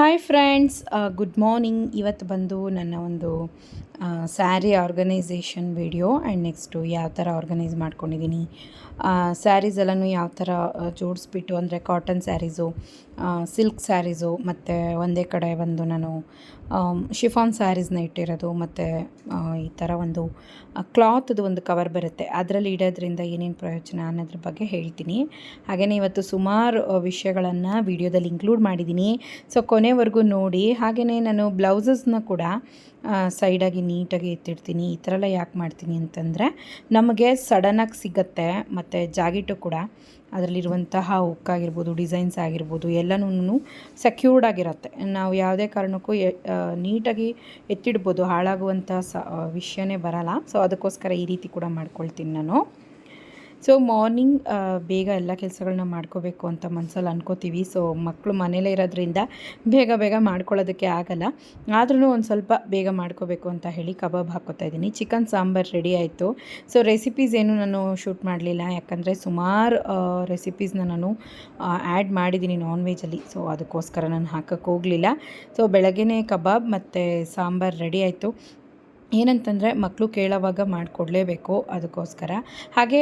Hi friends good morning ಇವತ್ತು ಬಂದು ನನ್ನ ಒಂದು sari organisation video and next ಯಾವ ಥರ ಆರ್ಗನೈಸ್ ಮಾಡ್ಕೊಂಡಿದ್ದೀನಿ. ಸ್ಯಾರೀಸ್ ಎಲ್ಲನೂ ಯಾವ ಥರ ಜೋಡಿಸ್ಬಿಟ್ಟು, ಅಂದರೆ ಕಾಟನ್ ಸ್ಯಾರೀಸು ಸಿಲ್ಕ್ ಸ್ಯಾರೀಸು, ಮತ್ತು ಒಂದೇ ಕಡೆ ಒಂದು ನಾನು ಶಿಫಾನ್ ಸ್ಯಾರೀಸ್ನ ಇಟ್ಟಿರೋದು, ಮತ್ತು ಈ ಥರ ಒಂದು ಕ್ಲಾತ್ದು ಒಂದು ಕವರ್ ಬರುತ್ತೆ. ಅದರಲ್ಲಿ ಇಡೋದ್ರಿಂದ ಏನೇನು ಪ್ರಯೋಜನ ಅನ್ನೋದ್ರ ಬಗ್ಗೆ ಹೇಳ್ತೀನಿ. ಹಾಗೆಯೇ ಇವತ್ತು ಸುಮಾರು ವಿಷಯಗಳನ್ನು ವಿಡಿಯೋದಲ್ಲಿ ಇನ್ಕ್ಲೂಡ್ ಮಾಡಿದ್ದೀನಿ. ಸೊ ಕೊನೆವರೆಗೂ ನೋಡಿ. ಹಾಗೆಯೇ ನಾನು ಬ್ಲೌಸಸ್ನ ಕೂಡ ಸೈಡಾಗಿ ನೀಟಾಗಿ ಎತ್ತಿಡ್ತೀನಿ, ಈ ಥರ ಎಲ್ಲ ಯಾಕೆ ಮಾಡ್ತೀನಿ ಅಂತಂದರೆ ನಮಗೆ ಸಡನ್ನಾಗಿ ಸಿಗತ್ತೆ, ಮತ್ತು ಜಾಗಿಟು ಕೂಡ ಅದರಲ್ಲಿರುವಂತಹ ಉಕ್ಕಾಗಿರ್ಬೋದು ಡಿಸೈನ್ಸ್ ಆಗಿರ್ಬೋದು ಎಲ್ಲನೂ ಸೆಕ್ಯೂರ್ಡ್ ಆಗಿರುತ್ತೆ. ನಾವು ಯಾವುದೇ ಕಾರಣಕ್ಕೂ ನೀಟಾಗಿ ಎತ್ತಿಡ್ಬೋದು ಹಾಳಾಗುವಂಥ ಸ ವಿಷಯನೇ ಬರಲ್ಲ. ಸೊ ಅದಕ್ಕೋಸ್ಕರ ಈ ರೀತಿ ಕೂಡ ಮಾಡ್ಕೊಳ್ತೀನಿ ನಾನು. ಸೊ ಮಾರ್ನಿಂಗ್ ಬೇಗ ಎಲ್ಲ ಕೆಲಸಗಳನ್ನ ಮಾಡ್ಕೋಬೇಕು ಅಂತ ಮನಸ್ಸಲ್ಲಿ ಅನ್ಕೋತೀವಿ. ಸೊ ಮಕ್ಕಳು ಮನೇಲೇ ಇರೋದ್ರಿಂದ ಬೇಗ ಬೇಗ ಮಾಡ್ಕೊಳ್ಳೋದಕ್ಕೆ ಆಗಲ್ಲ. ಆದ್ರೂ ಒಂದು ಸ್ವಲ್ಪ ಬೇಗ ಮಾಡ್ಕೋಬೇಕು ಅಂತ ಹೇಳಿ ಕಬಾಬ್ ಹಾಕೋತಾ ಇದ್ದೀನಿ. ಚಿಕನ್ ಸಾಂಬಾರು ರೆಡಿ ಆಯಿತು. ಸೊ ರೆಸಿಪೀಸ್ ಏನು ನಾನು ಶೂಟ್ ಮಾಡಲಿಲ್ಲ. ಯಾಕಂದರೆ ಸುಮಾರು ರೆಸಿಪೀಸ್ನ ನಾನು ಆ್ಯಡ್ ಮಾಡಿದ್ದೀನಿ ನಾನ್ ವೆಜಲ್ಲಿ ಸೊ ಅದಕ್ಕೋಸ್ಕರ ನಾನು ಹಾಕೋಕ್ಕೆ ಹೋಗಲಿಲ್ಲ. ಸೊ ಬೆಳಗ್ಗೆ ಕಬಾಬ್ ಮತ್ತು ಸಾಂಬಾರು ರೆಡಿ ಆಯಿತು. ಏನಂತಂದರೆ ಮಕ್ಕಳು ಕೇಳೋವಾಗ ಮಾಡಿಕೊಡ್ಲೇಬೇಕು ಅದಕ್ಕೋಸ್ಕರ. ಹಾಗೆ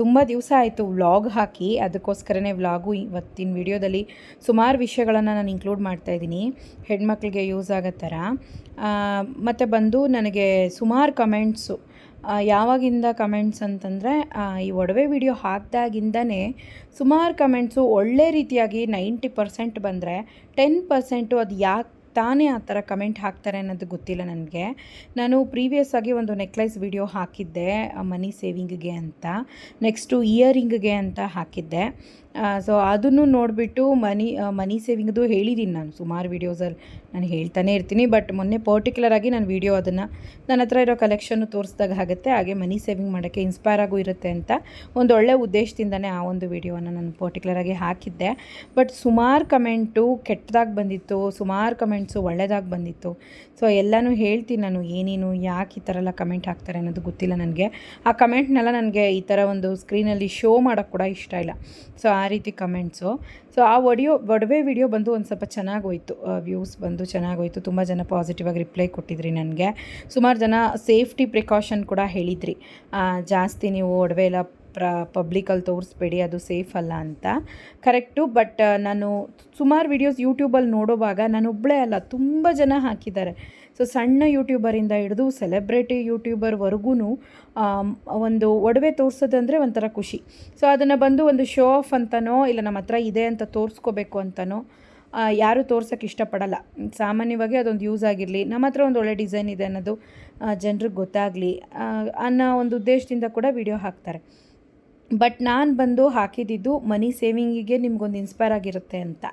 ತುಂಬ ದಿವಸ ಆಯಿತು ವ್ಲಾಗ್ ಹಾಕಿ, ಅದಕ್ಕೋಸ್ಕರನೇ ವ್ಲಾಗು ಇವತ್ತಿನ ವಿಡಿಯೋದಲ್ಲಿ ಸುಮಾರು ವಿಷಯಗಳನ್ನು ನಾನು ಇನ್ಕ್ಲೂಡ್ ಮಾಡ್ತಾಯಿದ್ದೀನಿ ಹೆಣ್ಮಕ್ಳಿಗೆ ಯೂಸ್ ಆಗೋ ಥರ. ಮತ್ತು ಬಂದು ನನಗೆ ಸುಮಾರು ಕಮೆಂಟ್ಸು ಯಾವಾಗಿಂದ ಕಮೆಂಟ್ಸ್ ಅಂತಂದರೆ ಈ ಒಡವೆ ವಿಡಿಯೋ ಹಾಕಿದಾಗಿಂದನೇ ಸುಮಾರು ಕಮೆಂಟ್ಸು ಒಳ್ಳೆ ರೀತಿಯಾಗಿ ನೈಂಟಿ ಪರ್ಸೆಂಟ್ ಬಂದರೆ, ಟೆನ್ ಪರ್ಸೆಂಟು ಅದು ಯಾಕೆ ತಾನೇ ಆ ಥರ ಕಮೆಂಟ್ ಹಾಕ್ತಾರೆ ಅನ್ನೋದು ಗೊತ್ತಿಲ್ಲ ನನಗೆ. ನಾನು ಪ್ರೀವಿಯಸ್ ಆಗಿ ಒಂದು ನೆಕ್ಲೆಸ್ ವಿಡಿಯೋ ಹಾಕಿದ್ದೆ ಮನಿ ಸೇವಿಂಗ್ಗೆ ಅಂತ. ನೆಕ್ಸ್ಟು ಇಯರಿಂಗ್ಗೆ ಅಂತ ಹಾಕಿದ್ದೆ. ಸೊ ಅದನ್ನು ನೋಡಿಬಿಟ್ಟು ಮನಿ ಮನಿ ಸೇವಿಂಗ್ದು ಹೇಳಿದ್ದೀನಿ ನಾನು. ಸುಮಾರು ವೀಡಿಯೋಸಲ್ಲಿ ನಾನು ಹೇಳ್ತಾನೆ ಇರ್ತೀನಿ ಬಟ್ ಮೊನ್ನೆ ಪರ್ಟಿಕ್ಯುಲರ್ ಆಗಿ ನಾನು ವೀಡಿಯೋ ಅದನ್ನು ನನ್ನ ಹತ್ರ ಇರೋ ಕಲೆಕ್ಷನ್ನು ತೋರಿಸಿದಾಗ ಆಗುತ್ತೆ, ಹಾಗೆ ಮನಿ ಸೇವಿಂಗ್ ಮಾಡೋಕ್ಕೆ ಇನ್ಸ್ಪೈರ್ ಆಗು ಇರುತ್ತೆ ಅಂತ ಒಂದು ಒಳ್ಳೆ ಉದ್ದೇಶದಿಂದನೇ ಆ ಒಂದು ವೀಡಿಯೋವನ್ನು ನಾನು ಪರ್ಟಿಕ್ಯುಲರ್ ಆಗಿ ಹಾಕಿದ್ದೆ. ಬಟ್ ಸುಮಾರು ಕಮೆಂಟು ಕೆಟ್ಟದಾಗಿ ಬಂದಿತ್ತು, ಸುಮಾರು ಕಮೆಂಟ್ಸು ಒಳ್ಳೆಯದಾಗಿ ಬಂದಿತ್ತು. ಸೊ ಎಲ್ಲನೂ ಹೇಳ್ತೀನಿ ನಾನು, ಏನೇನು, ಯಾಕೆ ಈ ಥರ ಎಲ್ಲ ಕಮೆಂಟ್ ಹಾಕ್ತಾರೆ ಅನ್ನೋದು ಗೊತ್ತಿಲ್ಲ ನನಗೆ. ಆ ಕಮೆಂಟ್ನೆಲ್ಲ ನನಗೆ ಈ ಥರ ಒಂದು ಸ್ಕ್ರೀನಲ್ಲಿ ಶೋ ಮಾಡೋಕ್ಕೆ ಕೂಡ ಇಷ್ಟ ಇಲ್ಲ. ಸೊ ಆ ರೀತಿ ಕಮೆಂಟ್ಸು. ಸೊ ಆ ಒಡಿಯೋ, ಒಡವೆ ವಿಡಿಯೋ ಬಂದು ಒಂದು ಸ್ವಲ್ಪ ಚೆನ್ನಾಗೋಯಿತು. ವ್ಯೂಸ್ ಬಂದು ಚೆನ್ನಾಗೋಯಿತು. ತುಂಬ ಜನ ಪಾಸಿಟಿವ್ ಆಗಿ ರಿಪ್ಲೈ ಕೊಟ್ಟಿದ್ರಿ ನನಗೆ. ಸುಮಾರು ಜನ ಸೇಫ್ಟಿ ಪ್ರಿಕಾಷನ್ ಕೂಡ ಹೇಳಿದ್ರಿ. ಜಾಸ್ತಿ ನೀವು ಒಡವೆ ಎಲ್ಲ ಪ್ರ ಪಬ್ಲಿಕಲ್ಲಿ ತೋರಿಸ್ಬೇಡಿ, ಅದು ಸೇಫ್ ಅಲ್ಲ ಅಂತ. ಕರೆಕ್ಟು ಬಟ್ ನಾನು ಸುಮಾರು ವಿಡಿಯೋಸ್ ಯೂಟ್ಯೂಬಲ್ಲಿ ನೋಡೋವಾಗ ನಾನು ಒಬ್ಬಳೇ ಅಲ್ಲ, ತುಂಬ ಜನ ಹಾಕಿದ್ದಾರೆ. ಸೊ ಸಣ್ಣ ಯೂಟ್ಯೂಬರಿಂದ ಹಿಡಿದು ಸೆಲೆಬ್ರಿಟಿ ಯೂಟ್ಯೂಬರ್ವರೆಗೂ ಒಂದು ಒಡವೆ ತೋರಿಸೋದಂದರೆ ಒಂಥರ ಖುಷಿ. ಸೊ ಅದನ್ನು ಬಂದು ಒಂದು ಶೋ ಆಫ್ ಅಂತನೋ, ಇಲ್ಲ ನಮ್ಮ ಹತ್ರ ಇದೆ ಅಂತ ತೋರಿಸ್ಕೋಬೇಕು ಅಂತನೋ ಯಾರೂ ತೋರ್ಸೋಕ್ಕೆ ಇಷ್ಟಪಡಲ್ಲ. ಸಾಮಾನ್ಯವಾಗಿ ಅದೊಂದು ಯೂಸ್ ಆಗಿರಲಿ. ನಮ್ಮ ಹತ್ರ ಒಂದು ಒಳ್ಳೆ ಡಿಸೈನ್ ಇದೆ ಅನ್ನೋದು ಜನರಿಗೆ ಗೊತ್ತಾಗಲಿ ಅನ್ನೋ ಒಂದು ಉದ್ದೇಶದಿಂದ ಕೂಡ ವಿಡಿಯೋ ಹಾಕ್ತಾರೆ. ಬಟ್ ನಾನು ಬಂದು ಹಾಕಿದ್ದಿದ್ದು ಮನಿ ಸೇವಿಂಗಿಗೆ ನಿಮಗೊಂದು ಇನ್ಸ್ಪೈರ್ ಆಗಿರುತ್ತೆ ಅಂತ.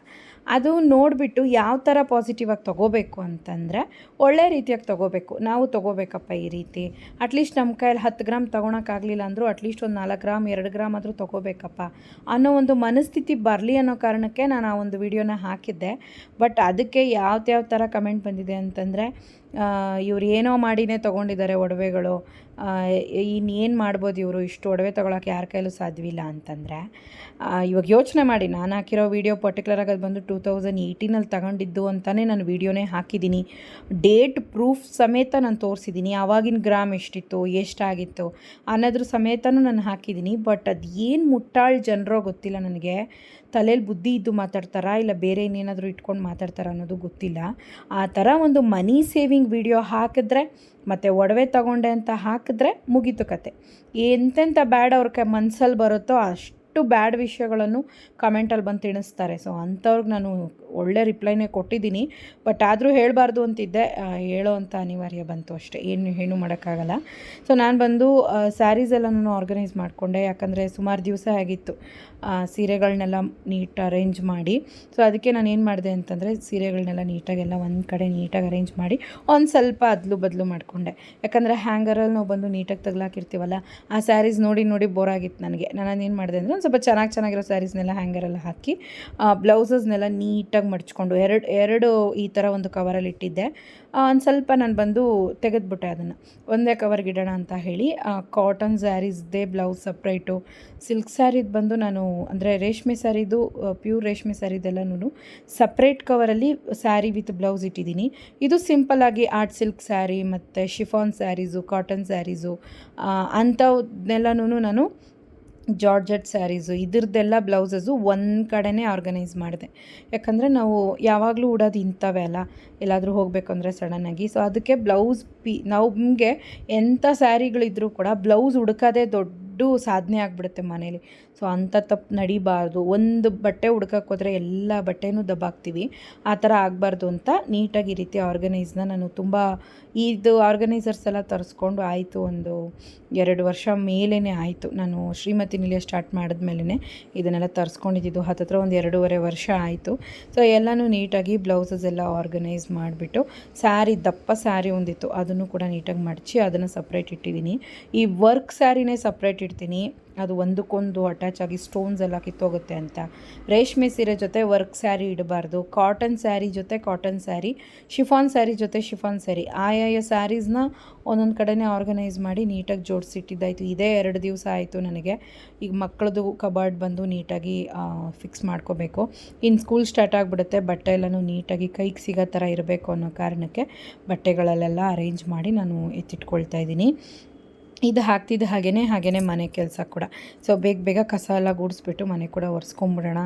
ಅದು ನೋಡಿಬಿಟ್ಟು ಯಾವ ಥರ ಪಾಸಿಟಿವ್ ಆಗಿ ತೊಗೋಬೇಕು ಅಂತಂದರೆ ಒಳ್ಳೆ ರೀತಿಯಾಗಿ ತೊಗೋಬೇಕು. ನಾವು ತೊಗೋಬೇಕಪ್ಪ ಈ ರೀತಿ. ಅಟ್ಲೀಸ್ಟ್ ನಮ್ಮ ಕೈಯಲ್ಲಿ ಹತ್ತು ಗ್ರಾಮ್ ತೊಗೊಳಕ್ಕಾಗಲಿಲ್ಲ ಅಂದರೂ ಅಟ್ಲೀಸ್ಟ್ ಒಂದು ನಾಲ್ಕು ಗ್ರಾಮ್, ಎರಡು ಗ್ರಾಮ್ ಆದರೂ ತೊಗೋಬೇಕಪ್ಪ. ಅನ್ನೋ ಒಂದು ಮನಸ್ಥಿತಿ ಬರಲಿ ಅನ್ನೋ ಕಾರಣಕ್ಕೆ ನಾನು ಆ ಒಂದು ವಿಡಿಯೋನ ಹಾಕಿದ್ದೆ. ಬಟ್ ಅದಕ್ಕೆ ಯಾವ್ದು ಥರ ಕಮೆಂಟ್ ಬಂದಿದೆ ಅಂತಂದರೆ ಇವ್ರು ಏನೋ ಮಾಡಿನೇ ತೊಗೊಂಡಿದ್ದಾರೆ ಒಡವೆಗಳು. ಇನ್ನೇನು ಮಾಡ್ಬೋದು ಇವರು? ಇಷ್ಟು ಒಡವೆ ತೊಗೊಳಕ್ಕೆ ಯಾರ ಕೈಲೂ ಸಾಧ್ಯವಿಲ್ಲ ಅಂತಂದರೆ ಇವಾಗ ಯೋಚನೆ ಮಾಡಿ. ನಾನು ಹಾಕಿರೋ ವೀಡಿಯೋ ಪರ್ಟಿಕ್ಯುಲರಾಗಿ ಅದು ಬಂದು ಟೂ ತೌಸಂಡ್ ಏಯ್ಟೀನಲ್ಲಿ ತಗೊಂಡಿದ್ದು ಅಂತಲೇ ನಾನು ವೀಡಿಯೋನೇ ಹಾಕಿದ್ದೀನಿ. ಡೇಟ್ ಪ್ರೂಫ್ ಸಮೇತ ನಾನು ತೋರಿಸಿದ್ದೀನಿ. ಆವಾಗಿನ ಗ್ರಾಮ್ ಎಷ್ಟಿತ್ತು, ಎಷ್ಟಾಗಿತ್ತು ಅನ್ನೋದ್ರ ಸಮೇತನೂ ನಾನು ಹಾಕಿದ್ದೀನಿ. ಬಟ್ ಅದು ಏನು ಮುಟ್ಟಾಳು ಜನರೋ ಗೊತ್ತಿಲ್ಲ ನನಗೆ. ತಲೆಯಲ್ಲಿ ಬುದ್ಧಿ ಇದ್ದು ಮಾತಾಡ್ತಾರಾ ಇಲ್ಲ ಬೇರೆ ಇನ್ನೇನಾದರೂ ಇಟ್ಕೊಂಡು ಮಾತಾಡ್ತಾರ ಅನ್ನೋದು ಗೊತ್ತಿಲ್ಲ. ಆ ಥರ ಒಂದು ಮನಿ ಸೇವಿಂಗ್ ವಿಡಿಯೋ ಹಾಕಿದ್ರೆ, ಮತ್ತು ಒಡವೆ ತಗೊಂಡೆ ಅಂತ ಹಾಕಿದ್ರೆ ಮುಗೀತು ಕತೆ. ಎಂತೆಂಥ ಬ್ಯಾಡ್ ಅವ್ರ ಕ ಮನ್ಸಲ್ಲಿ ಬರುತ್ತೋ ಅಷ್ಟು ಬ್ಯಾಡ್ ವಿಷಯಗಳನ್ನು ಕಮೆಂಟಲ್ಲಿ ಬಂದು ತಿಣಿಸ್ತಾರೆ. ಸೊ ಅಂಥವ್ರಿಗೆ ನಾನು ಒಳ್ಳೆ ರಿಪ್ಲೈನೇ ಕೊಟ್ಟಿದ್ದೀನಿ. ಬಟ್ ಆದರೂ ಹೇಳಬಾರ್ದು ಅಂತಿದ್ದೆ. ಹೇಳೋ ಅಂತ ಅನಿವಾರ್ಯ ಬಂತು ಅಷ್ಟೇ. ಏನು ಏನು ಮಾಡೋಕ್ಕಾಗಲ್ಲ. ಸೊ ನಾನು ಬಂದು ಸ್ಯಾರೀಸ್ ಎಲ್ಲನೂ ಆರ್ಗನೈಸ್ ಮಾಡಿಕೊಂಡೆ. ಯಾಕಂದರೆ ಸುಮಾರು ದಿವಸ ಆಗಿತ್ತು. ಸೀರೆಗಳನ್ನೆಲ್ಲ ನೀಟ್ ಅರೇಂಜ್ ಮಾಡಿ. ಸೊ ಅದಕ್ಕೆ ನಾನು ಏನು ಮಾಡಿದೆ ಅಂತಂದರೆ ಸೀರೆಗಳನ್ನೆಲ್ಲ ನೀಟಾಗೆಲ್ಲ ಒಂದು ಕಡೆ ನೀಟಾಗಿ ಅರೇಂಜ್ ಮಾಡಿ ಒಂದು ಸ್ವಲ್ಪ ಅದಲು ಬದಲು ಮಾಡಿಕೊಂಡೆ. ಯಾಕಂದರೆ ಹ್ಯಾಂಗರಲ್ಲಿ ನಾವು ಬಂದು ನೀಟಾಗಿ ತಗ್ಲಾಕಿರ್ತೀವಲ್ಲ, ಆ ಸ್ಯಾರೀಸ್ ನೋಡಿ ನೋಡಿ ಬೋರ್ ಆಗಿತ್ತು ನನಗೆ. ನಾನು ಏನು ಮಾಡಿದೆ ಅಂದರೆ ಒಂದು ಸ್ವಲ್ಪ ಚೆನ್ನಾಗಿ, ಚೆನ್ನಾಗಿರೋ ಸ್ಯಾರೀಸ್ನೆಲ್ಲ ಹ್ಯಾಂಗರಲ್ಲಿ ಹಾಕಿ ಬ್ಲೌಸಸ್ನೆಲ್ಲ ನೀಟಾಗಿ ನೀಟಾಗಿ ಮಡ್ಚ್ಕೊಂಡು ಎರಡು ಎರಡು ಈ ಥರ ಒಂದು ಕವರಲ್ಲಿ ಇಟ್ಟಿದ್ದೆ. ಒಂದು ಸ್ವಲ್ಪ ನಾನು ಬಂದು ತೆಗೆದುಬಿಟ್ಟೆ ಅದನ್ನು. ಒಂದೇ ಕವರ್ಗೆ ಇಡೋಣ ಅಂತ ಹೇಳಿ ಕಾಟನ್ ಸ್ಯಾರೀಸ್ದೇ ಬ್ಲೌಸ್ ಸಪ್ರೇಟು ಸಿಲ್ಕ್ ಸ್ಯಾರಿದು ಬಂದು ನಾನು, ಅಂದರೆ ರೇಷ್ಮೆ ಸ್ಯಾರಿದು ಪ್ಯೂರ್ ರೇಷ್ಮೆ ಸ್ಯಾರಿದೆಲ್ಲನೂ ಸಪ್ರೇಟ್ ಕವರಲ್ಲಿ ಸ್ಯಾರಿ ವಿತ್ ಬ್ಲೌಸ್ ಇಟ್ಟಿದ್ದೀನಿ. ಇದು ಸಿಂಪಲ್ಲಾಗಿ ಆರ್ಟ್ ಸಿಲ್ಕ್ ಸ್ಯಾರಿ ಮತ್ತು ಶಿಫಾನ್ ಸ್ಯಾರೀಸು ಕಾಟನ್ ಸ್ಯಾರೀಸು ಅಂಥವನ್ನೆಲ್ಲನೂ ನಾನು ಜಾರ್ಜೆಟ್ ಸ್ಯಾರೀಸು, ಇದ್ರದ್ದೆಲ್ಲ ಬ್ಲೌಸಸ್ಸು ಒಂದು ಕಡೆನೇ ಆರ್ಗನೈಸ್ ಮಾಡಿದೆ. ಯಾಕಂದರೆ ನಾವು ಯಾವಾಗಲೂ ಉಡೋದು ಇಂಥವೇ ಅಲ್ಲ. ಎಲ್ಲಾದರೂ ಹೋಗಬೇಕು ಅಂದರೆ ಸಡನ್ನಾಗಿ ಸೊ ಅದಕ್ಕೆ ಬ್ಲೌಸ್ ಪಿ ನಮಗೆ ಎಂಥ ಸ್ಯಾರಿಗಳಿದ್ರೂ ಕೂಡ ಬ್ಲೌಸ್ ಹುಡ್ಕೋದೇ ದೊಡ್ಡ ಸಾಧನೆ ಆಗಿಬಿಡುತ್ತೆ ಮನೇಲಿ. ಸೊ ಅಂಥ ತಪ್ಪು ನಡಿಬಾರ್ದು. ಒಂದು ಬಟ್ಟೆ ಹುಡ್ಕಕ್ಕೆ ಹೋದರೆ ಎಲ್ಲ ಬಟ್ಟೆನೂ ದಬ್ಬಾಕ್ತೀವಿ. ಆ ಥರ ಆಗಬಾರ್ದು ಅಂತ ನೀಟಾಗಿ ಈ ರೀತಿ ಆರ್ಗನೈಸ್ನ ನಾನು ತುಂಬ ಇದು ಆರ್ಗನೈಸರ್ಸ್ ಎಲ್ಲ ತರಿಸ್ಕೊಂಡು ಆಯಿತು. ಒಂದು ಎರಡು ವರ್ಷ ಮೇಲೇ ಆಯಿತು. ನಾನು ಶ್ರೀಮತಿ ನಿಲಯ ಸ್ಟಾರ್ಟ್ ಮಾಡಿದ್ಮೇಲೆ ಇದನ್ನೆಲ್ಲ ತರಿಸ್ಕೊಂಡಿದ್ದು. ಹತ್ತತ್ರ ಒಂದು ಎರಡೂವರೆ ವರ್ಷ ಆಯಿತು. ಸೊ ಎಲ್ಲನೂ ನೀಟಾಗಿ ಬ್ಲೌಸಸ್ ಎಲ್ಲ ಆರ್ಗನೈಸ್ ಮಾಡಿಬಿಟ್ಟು ಸ್ಯಾರಿ, ದಪ್ಪ ಸ್ಯಾರಿ ಒಂದಿತ್ತು. ಅದನ್ನು ಕೂಡ ನೀಟಾಗಿ ಮಡಚಿ ಅದನ್ನು ಸಪ್ರೇಟ್ ಇಟ್ಟಿದ್ದೀನಿ. ಈ ವರ್ಕ್ ಸ್ಯಾರಿನೇ ಸಪ್ರೇಟ್ ಇಡ್ತೀನಿ. ಅದು ಒಂದಕ್ಕೊಂದು ಅಟ್ಯಾಚ್ ಆಗಿ ಸ್ಟೋನ್ಸ್ ಎಲ್ಲ ಕಿತ್ತೋಗುತ್ತೆ ಅಂತ. ರೇಷ್ಮೆ ಸೀರೆ ಜೊತೆ ವರ್ಕ್ ಸ್ಯಾರಿ ಇಡಬಾರ್ದು. ಕಾಟನ್ ಸ್ಯಾರಿ ಜೊತೆ ಕಾಟನ್ ಸ್ಯಾರಿ ಶಿಫಾನ್ ಸ್ಯಾರಿ ಜೊತೆ ಶಿಫಾನ್ ಸ್ಯಾರಿ ಆಯಾಯ ಸ್ಯಾರೀಸ್ನ ಒಂದೊಂದು ಕಡೆನೇ ಆರ್ಗನೈಸ್ ಮಾಡಿ ನೀಟಾಗಿ ಜೋಡಿಸಿಟ್ಟಿದ್ದಾಯಿತು. ಇದೇ ಎರಡು ದಿವಸ ಆಯಿತು ನನಗೆ. ಈಗ ಮಕ್ಕಳದು ಕಬಾರ್ಡ್ ಬಂದು ನೀಟಾಗಿ ಫಿಕ್ಸ್ ಮಾಡ್ಕೋಬೇಕು. ಇನ್ನು ಸ್ಕೂಲ್ ಸ್ಟಾರ್ಟ್ ಆಗಿಬಿಡುತ್ತೆ. ಬಟ್ಟೆ ಎಲ್ಲನೂ ನೀಟಾಗಿ ಕೈಗೆ ಸಿಗೋ ಥರ ಇರಬೇಕು ಅನ್ನೋ ಕಾರಣಕ್ಕೆ ಬಟ್ಟೆಗಳಲ್ಲೆಲ್ಲ ಅರೇಂಜ್ ಮಾಡಿ ನಾನು ಎತ್ತಿಟ್ಕೊಳ್ತಾ ಇದ್ದೀನಿ. ಇದು ಹಾಕ್ತಿದ್ದ ಹಾಗೇ ಹಾಗೇ ಮನೆ ಕೆಲಸ ಕೂಡ. ಸೊ ಬೇಗ ಬೇಗ ಕಸ ಎಲ್ಲ ಗುಡಿಸ್ಬಿಟ್ಟು ಮನೆ ಕೂಡ ಒರೆಸ್ಕೊಂಬಿಡೋಣ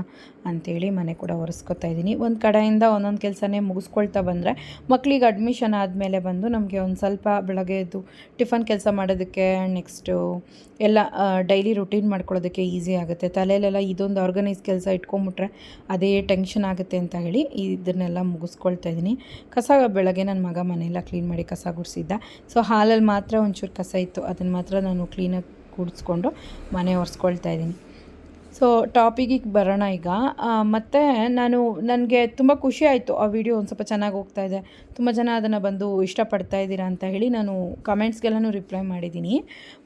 ಅಂಥೇಳಿ ಮನೆ ಕೂಡ ಒರೆಸ್ಕೊತಾ ಇದ್ದೀನಿ. ಒಂದು ಕಡೆಯಿಂದ ಒಂದೊಂದು ಕೆಲಸನೇ ಮುಗಿಸ್ಕೊಳ್ತಾ ಬಂದರೆ ಮಕ್ಕಳಿಗೆ ಅಡ್ಮಿಷನ್ ಆದಮೇಲೆ ಬಂದು ನಮಗೆ ಒಂದು ಸ್ವಲ್ಪ ಬೆಳಗ್ಗೆ ಎದ್ದು ಟಿಫನ್ ಕೆಲಸ ಮಾಡೋದಕ್ಕೆ ನೆಕ್ಸ್ಟು ಎಲ್ಲ ಡೈಲಿ ರುಟೀನ್ ಮಾಡ್ಕೊಳ್ಳೋದಕ್ಕೆ ಈಸಿ ಆಗುತ್ತೆ. ತಲೆಯಲ್ಲೆಲ್ಲ ಇದೊಂದು ಆರ್ಗನೈಸ್ ಕೆಲಸ ಇಟ್ಕೊಂಬಿಟ್ರೆ ಅದೇ ಟೆನ್ಷನ್ ಆಗುತ್ತೆ ಅಂತ ಹೇಳಿ ಇದನ್ನೆಲ್ಲ ಮುಗಿಸ್ಕೊಳ್ತಾ ಇದ್ದೀನಿ. ಕಸ ಬೆಳಗ್ಗೆ ನನ್ನ ಮಗ ಮನೆಯೆಲ್ಲ ಕ್ಲೀನ್ ಮಾಡಿ ಕಸ ಗುಡಿಸಿದ್ದ. ಸೊ ಹಾಲಲ್ಲಿ ಮಾತ್ರ ಒಂಚೂರು ಕಸ ಇತ್ತು. ಅದನ್ನು ಮಾತ್ರ ನಾನು ಕ್ಲೀನಾಗಿ ಕೂಡಿಸ್ಕೊಂಡು ಮನೆ ಒರೆಸ್ಕೊಳ್ತಾ ಇದ್ದೀನಿ. ಸೊ ಟಾಪಿಕಿಗೆ ಬರೋಣ ಈಗ. ಮತ್ತು ನಾನು, ನನಗೆ ತುಂಬ ಖುಷಿ ಆಯಿತು ಆ ವಿಡಿಯೋ ಒಂದು ಸ್ವಲ್ಪ ಚೆನ್ನಾಗಿ ಹೋಗ್ತಾ ಇದೆ. ತುಂಬ ಜನ ಅದನ್ನು ಬಂದು ಇಷ್ಟಪಡ್ತಾ ಇದ್ದೀರಾ ಅಂತ ಹೇಳಿ ನಾನು ಕಮೆಂಟ್ಸ್ಗೆಲ್ಲನೂ ರಿಪ್ಲೈ ಮಾಡಿದ್ದೀನಿ.